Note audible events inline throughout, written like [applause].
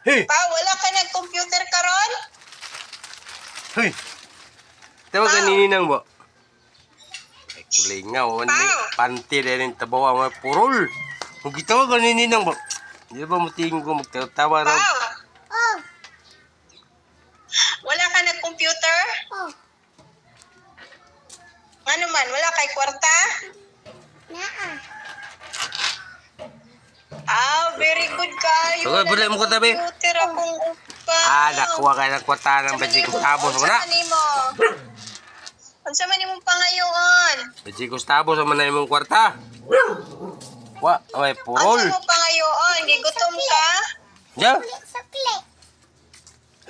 Hey! Pa, wala ka nag-computer karon? Hey! Tawag ka nininang ba? Ay, kulingaw. Ano Pao. panty rin tabawa mga purol. Kung gitawag ka nininang ba? Di ba mutingin ko magtawa Pa, raw? Oh, wala ka nag-computer? oh, Ano man, wala kay kwarta? Good kayo. Okay, bulay mo ko, tabi. Computer akong upa. Ah, nakuha ka ng kwata ng Bajikos Tabos mo na. Unsa man nimo? Unsa man imong pangayoon? Bajikos Tabos mo na imong kwarta. Wa, ay purol. Unsa mo pangayoon? Gigutom ka? Diyan. Sukli, sukli.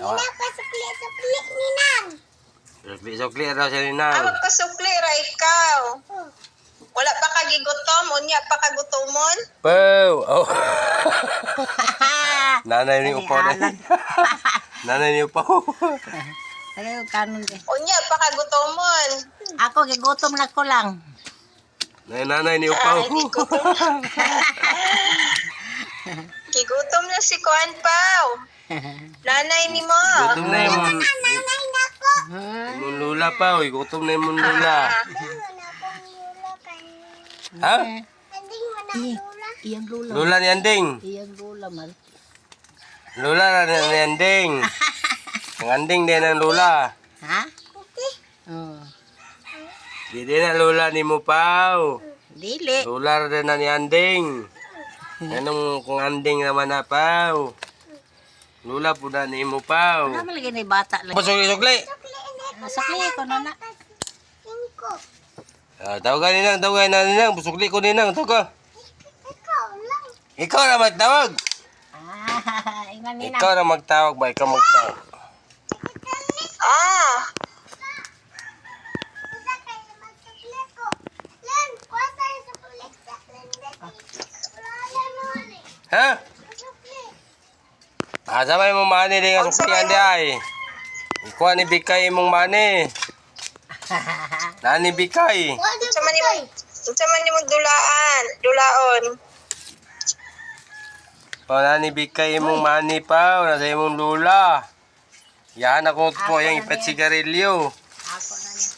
Nina pa sukli, sukli, ninang. Sukli-sukli raw siya ni Ah, Nang. magpasukli ra ikaw. Oh, Wala pa ka gigutom, unya pa ka gutomon. Pow! Oh. [laughs] Nanay ni upaw na. [laughs] Nanay ni upaw. Ayaw, kanon de. Unya pa ka gutomon. Ako, gigutom na ko lang. Nanay nanay ni upaw. Ay, di. [laughs] Gigutom na si Kuan Pao. Nanay ni mo. Gutom na yung nanay na ko. lula pa. Uy, gutom na yung lula. Anding mo na akong lula kan. Ha? Na Iya, lula. iyang lula. Lula ni Anding. Iyang lula, mal. Lula na ni Anding. [laughs] Ang Anding din ang lula. Ha? Oh. Di din ang lula ni mo pao. Dili. Lula rin na ni Anding. Anong kung Anding naman na pao. Lula po na ni mo pao. Ano malagay na bata lang? Nasakli ko na na. Ah, tawagan ni Nang, tawagan na ni Nang. Busukli ko ni Nang. Tawag ka. Ikaw lang. Ikaw na magtawag. Ah. Ikaw na magtawag ba? Ikaw magtawag. Ah, sukli. Ha? Sukli. Ah, sabay mo mani din nga suklihan di ay. Ikuha ni Bikay mong mani. [laughs] Nani Bikay. Unsa man imong unsa man imong dulaan, dulaon. O nani Bikay mong mani pa. Nasa imong lula. Yan ako po yung ipet sigarilyo. Ako na niya.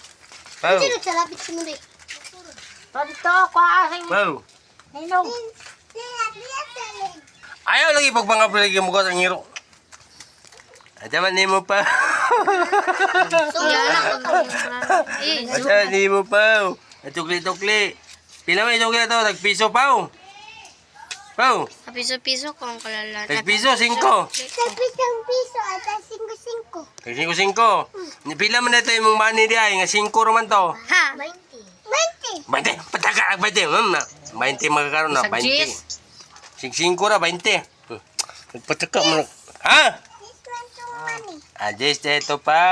Pau. Sino sa lapit sa mundi? Dito, kuha Pau. Ninong. Lihat, lihat sa len. Ayaw lagi pagpangapalig mo ko sa ngiro. At naman ni mo pa. [laughs] Naman ni mo pa. At tukli-tukli. Pila may tukli to? Nagpiso pa. Pau. Piso-piso ko ang kalala. Nagpiso, singko. Sa pisang piso at singko-singko. Singko, singko. Pila man na ito yung money di ay. Nga singko naman to. Ha! 20. 20. 20. Pataka ang 20. Hmm, na. 20 magkakaroon na. Isang 20. G's. Sing singko na, 20. Hmm. Pataka mo na. Ha? Jess, ito pa.